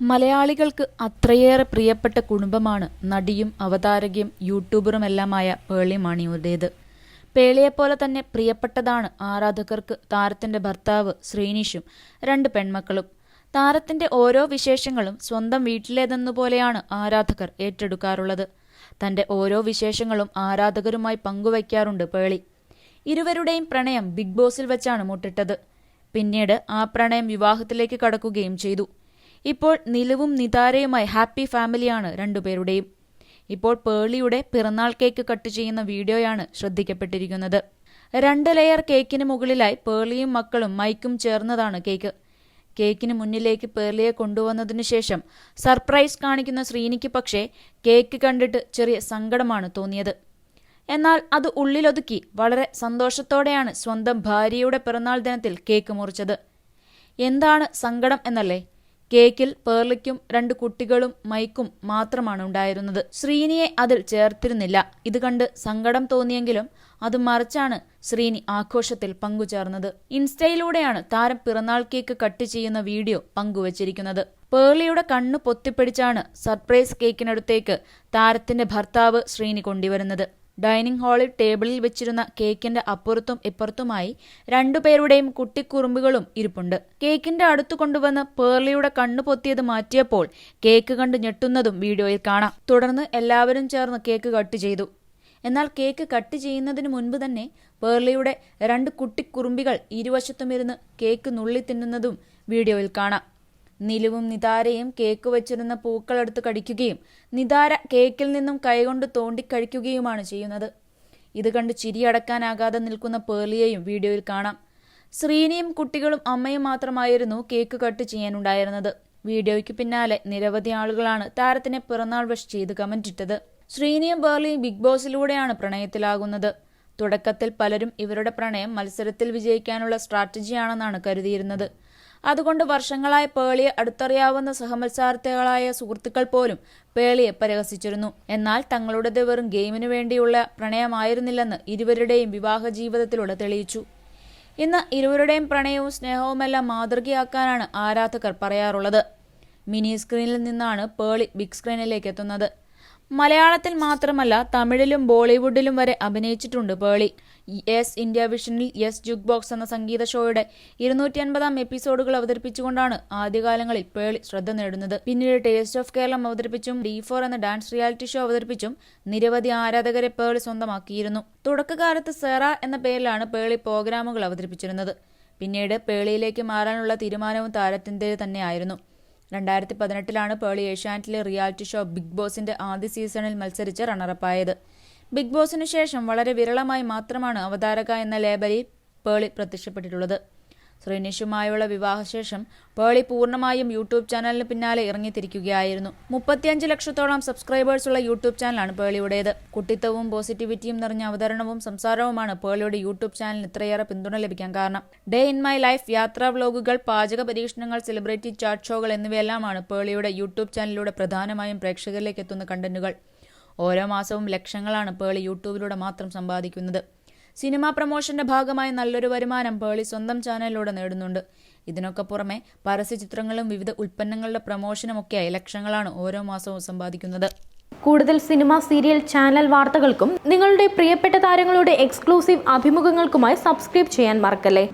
മലയാളികൾക്ക് അത്രയേറെ പ്രിയപ്പെട്ട കുടുംബമാണ് നടിയും അവതാരകയും യൂട്യൂബറുമെല്ലാമായ പേളി മാണിയുടേത്. പേളിയെപ്പോലെ തന്നെ പ്രിയപ്പെട്ടതാണ് ആരാധകർക്ക് താരത്തിന്റെ ഭർത്താവ് ശ്രീനിഷും രണ്ട് പെൺമക്കളും. താരത്തിന്റെ ഓരോ വിശേഷങ്ങളും സ്വന്തം വീട്ടിലേതെന്നുപോലെയാണ് ആരാധകർ ഏറ്റെടുക്കാറുള്ളത്. തന്റെ ഓരോ വിശേഷങ്ങളും ആരാധകരുമായി പങ്കുവയ്ക്കാറുണ്ട് പേളി. ഇരുവരുടെയും പ്രണയം ബിഗ് ബോസിൽ വെച്ചാണ് മുട്ടിട്ടത്. പിന്നീട് ആ പ്രണയം വിവാഹത്തിലേക്ക് കടക്കുകയും ചെയ്തു. ഇപ്പോൾ നിലവും നിതാരയുമായി ഹാപ്പി ഫാമിലിയാണ് രണ്ടുപേരുടെയും. ഇപ്പോൾ പേളിയുടെ പിറന്നാൾ കേക്ക് കട്ട് ചെയ്യുന്ന വീഡിയോയാണ് ശ്രദ്ധിക്കപ്പെട്ടിരിക്കുന്നത്. രണ്ട് ലെയർ കേക്കിന് മുകളിലായി പേളിയും മക്കളും മൈക്കും ചേർന്നതാണ് കേക്ക്. കേക്കിന് മുന്നിലേക്ക് പേർലിയെ കൊണ്ടുവന്നതിനു ശേഷം സർപ്രൈസ് കാണിക്കുന്ന ശ്രീനിക്ക് പക്ഷേ കേക്ക് കണ്ടിട്ട് ചെറിയ സങ്കടമാണ് തോന്നിയത്. എന്നാൽ അത് ഉള്ളിലൊതുക്കി വളരെ സന്തോഷത്തോടെയാണ് സ്വന്തം ഭാര്യയുടെ പിറന്നാൾ ദിനത്തിൽ കേക്ക് മുറിച്ചത്. എന്താണ് സങ്കടം എന്നല്ലേ? കേക്കിൽ പേർലിക്കും രണ്ട് കുട്ടികളും മൈക്കും മാത്രമാണ് ഉണ്ടായിരുന്നത്. ശ്രീനിയെ അതിൽ ചേർത്തിരുന്നില്ല. ഇത് കണ്ട് സങ്കടം തോന്നിയെങ്കിലും അത് മറിച്ചാണ് ശ്രീനി ആഘോഷത്തിൽ പങ്കുചേർന്നത്. ഇൻസ്റ്റയിലൂടെയാണ് താരം പിറന്നാൾ കേക്ക് കട്ട് ചെയ്യുന്ന വീഡിയോ പങ്കുവച്ചിരിക്കുന്നത്. പേർളിയുടെ കണ്ണു പൊത്തിപ്പിടിച്ചാണ് സർപ്രൈസ് കേക്കിനടുത്തേക്ക് താരത്തിന്റെ ഭർത്താവ് ശ്രീനി കൊണ്ടുവരുന്നത്. ഡൈനിങ് ഹാളിൽ ടേബിളിൽ വെച്ചിരുന്ന കേക്കിന്റെ അപ്പുറത്തും ഇപ്പുറത്തുമായി രണ്ടുപേരുടെയും കുട്ടിക്കുറുമ്പുകളും ഇരിപ്പുണ്ട്. കേക്കിന്റെ അടുത്തു കൊണ്ടുവന്ന് പേർലിയുടെ കണ്ണു പൊത്തിയത് മാറ്റിയപ്പോൾ കേക്ക് കണ്ട് ഞെട്ടുന്നതും വീഡിയോയിൽ കാണാം. തുടർന്ന് എല്ലാവരും ചേർന്ന് കേക്ക് കട്ട് ചെയ്തു. എന്നാൽ കേക്ക് കട്ട് ചെയ്യുന്നതിന് മുൻപ് തന്നെ പേർലിയുടെ രണ്ട് കുട്ടിക്കുറുമ്പികൾ ഇരുവശത്തുമിരുന്ന് കേക്ക് നുള്ളി തിന്നുന്നതും വീഡിയോയിൽ കാണാം. നിലുവും നിതാരയും കേക്ക് വെച്ചിരുന്ന പൂക്കളെടുത്ത് കടിക്കുകയും നിതാര കേക്കിൽ നിന്നും കൈകൊണ്ട് തോണ്ടിക്കഴിക്കുകയുമാണ് ചെയ്യുന്നത്. ഇത് കണ്ട് ചിരിയടക്കാനാകാതെ നിൽക്കുന്ന പേർലിയെയും വീഡിയോയിൽ കാണാം. ശ്രീനിയും കുട്ടികളും അമ്മയും മാത്രമായിരുന്നു കേക്ക് കട്ട് ചെയ്യാനുണ്ടായിരുന്നത്. വീഡിയോയ്ക്ക് പിന്നാലെ നിരവധി ആളുകളാണ് താരത്തിനെ പിറന്നാൾ വിഷ് ചെയ്ത് കമന്റിട്ടത് ശ്രീനിയും പേർലിയും ബിഗ് ബോസിലൂടെയാണ് പ്രണയത്തിലാകുന്നത്. തുടക്കത്തിൽ പലരും ഇവരുടെ പ്രണയം മത്സരത്തിൽ വിജയിക്കാനുള്ള സ്ട്രാറ്റജിയാണെന്നാണ് കരുതിയിരുന്നത്. അതുകൊണ്ട് വർഷങ്ങളായി പേളിയെ അടുത്തറിയാവുന്ന സഹമത്സാർത്ഥികളായ സുഹൃത്തുക്കൾ പോലും പേളിയെ പരിഹസിച്ചിരുന്നു. എന്നാൽ തങ്ങളുടേത് വെറും ഗെയിമിനു വേണ്ടിയുള്ള പ്രണയമായിരുന്നില്ലെന്ന് ഇരുവരുടെയും വിവാഹ ജീവിതത്തിലൂടെ തെളിയിച്ചു. ഇന്ന് ഇരുവരുടെയും പ്രണയവും സ്നേഹവുമെല്ലാം മാതൃകയാക്കാനാണ് ആരാധകർ പറയാറുള്ളത്. മിനി സ്ക്രീനിൽ നിന്നാണ് പേളി ബിഗ് സ്ക്രീനിലേക്ക് എത്തുന്നത്. മലയാളത്തിൽ മാത്രമല്ല തമിഴിലും ബോളിവുഡിലും വരെ അഭിനയിച്ചിട്ടുണ്ട് പേളി. യെസ് ഇന്ത്യ വിഷനിൽ യെസ് ജുഗ് ബോക്സ് എന്ന സംഗീത ഷോയുടെ ഇരുന്നൂറ്റി അൻപതാം എപ്പിസോഡുകൾ അവതരിപ്പിച്ചുകൊണ്ടാണ് ആദ്യകാലങ്ങളിൽ പേളി ശ്രദ്ധ നേടുന്നത്. പിന്നീട് ടേസ്റ്റ് ഓഫ് കേരളം അവതരിപ്പിച്ചും ഡി ഫോർ എന്ന ഡാൻസ് റിയാലിറ്റി ഷോ അവതരിപ്പിച്ചും നിരവധി ആരാധകരെ പേളി സ്വന്തമാക്കിയിരുന്നു. തുടക്കകാലത്ത് സെറ എന്ന പേരിലാണ് പേളി പ്രോഗ്രാമുകൾ അവതരിപ്പിച്ചിരുന്നത്. പിന്നീട് പേളിയിലേക്ക് മാറാനുള്ള തീരുമാനവും താരത്തിന്റെ തന്നെയായിരുന്നു. രണ്ടായിരത്തി പതിനെട്ടിലാണ് പേളി ഏഷ്യാനെറ്റിലെ റിയാലിറ്റി ഷോ ബിഗ് ബോസിന്റെ ആദ്യ സീസണിൽ മത്സരിച്ച് റണ്ണറപ്പായത്. ബിഗ് ബോസിനു ശേഷം വളരെ വിരളമായി മാത്രമാണ് അവതാരക എന്ന ലേബലിൽ പേളി പ്രത്യക്ഷപ്പെട്ടിട്ടുള്ളത്. ശ്രീനിഷുമായുള്ള വിവാഹശേഷം പേളി പൂർണമായും യൂട്യൂബ് ചാനലിന് പിന്നാലെ ഇറങ്ങിത്തിരിക്കുകയായിരുന്നു. മുപ്പത്തിയഞ്ച് ലക്ഷത്തോളം സബ്സ്ക്രൈബേഴ്സ് ഉള്ള യൂട്യൂബ് ചാനലാണ് പേളിയുടേത്. കുട്ടിത്തവും പോസിറ്റിവിറ്റിയും നിറഞ്ഞ അവതരണവും സംസാരവുമാണ് പേളിയുടെ യൂട്യൂബ് ചാനലിന് ഇത്രയേറെ പിന്തുണ ലഭിക്കാൻ കാരണം. ഡേ ഇൻ മൈ ലൈഫ് യാത്രാ വ്ലോഗുകൾ പാചക പരീക്ഷണങ്ങൾ സെലിബ്രിറ്റി ചാറ്റ് ഷോകൾ എന്നിവയെല്ലാമാണ് പേളിയുടെ യൂട്യൂബ് ചാനലിലൂടെ പ്രധാനമായും പ്രേക്ഷകരിലേക്ക് എത്തുന്ന കണ്ടന്റുകൾ ഓരോ മാസവും ലക്ഷങ്ങളാണ് പേളി യൂട്യൂബിലൂടെ മാത്രം സമ്പാദിക്കുന്നത്. സിനിമാ പ്രമോഷന്റെ ഭാഗമായി നല്ലൊരു വരുമാനം പേളി സ്വന്തം ചാനലിലൂടെ നേടുന്നുണ്ട്. ഇതിനൊക്കെ പുറമെ പരസ്യചിത്രങ്ങളും വിവിധ ഉൽപ്പന്നങ്ങളുടെ പ്രമോഷനുമൊക്കെയായി ലക്ഷങ്ങളാണ് ഓരോ മാസവും സമ്പാദിക്കുന്നത്. കൂടുതൽ സിനിമ സീരിയൽ ചാനൽ വാർത്തകൾക്കും നിങ്ങളുടെ പ്രിയപ്പെട്ട താരങ്ങളുടെ എക്സ്ക്ലൂസീവ് അഭിമുഖങ്ങൾക്കുമായി സബ്സ്ക്രൈബ് ചെയ്യാൻ മറക്കല്ലേ?